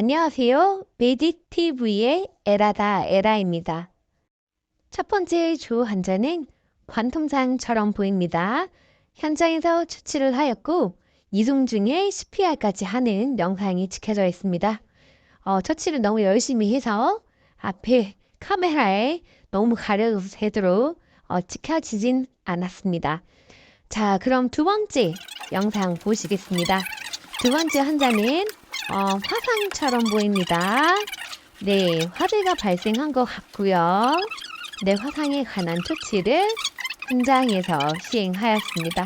안녕하세요. 메딕 TV의 에라다 에라입니다. 첫 번째 조 환자는 관통상처럼 보입니다. 현장에서 처치를 하였고 이송 중에 CPR까지 하는 영상이 찍혀져 있습니다. 어, 처치를 너무 열심히 해서 앞에 카메라에 너무 가려지도록 어, 찍혀지진 않았습니다. 자, 그럼 두 번째 영상 보시겠습니다. 두 번째 환자는 어, 화상처럼 보입니다. 네, 화재가 발생한 것 같고요. 네, 화상에 관한 조치를 현장에서 시행하였습니다.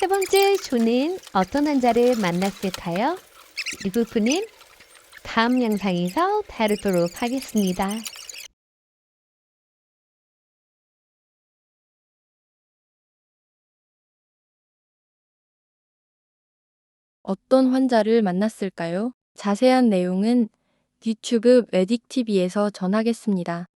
세 번째 조는 어떤 환자를 만났을까요? 이 부분은 다음 영상에서 다루도록 하겠습니다. 어떤 환자를 만났을까요? 자세한 내용은 뒤축읍 메딕TV에서 전하겠습니다.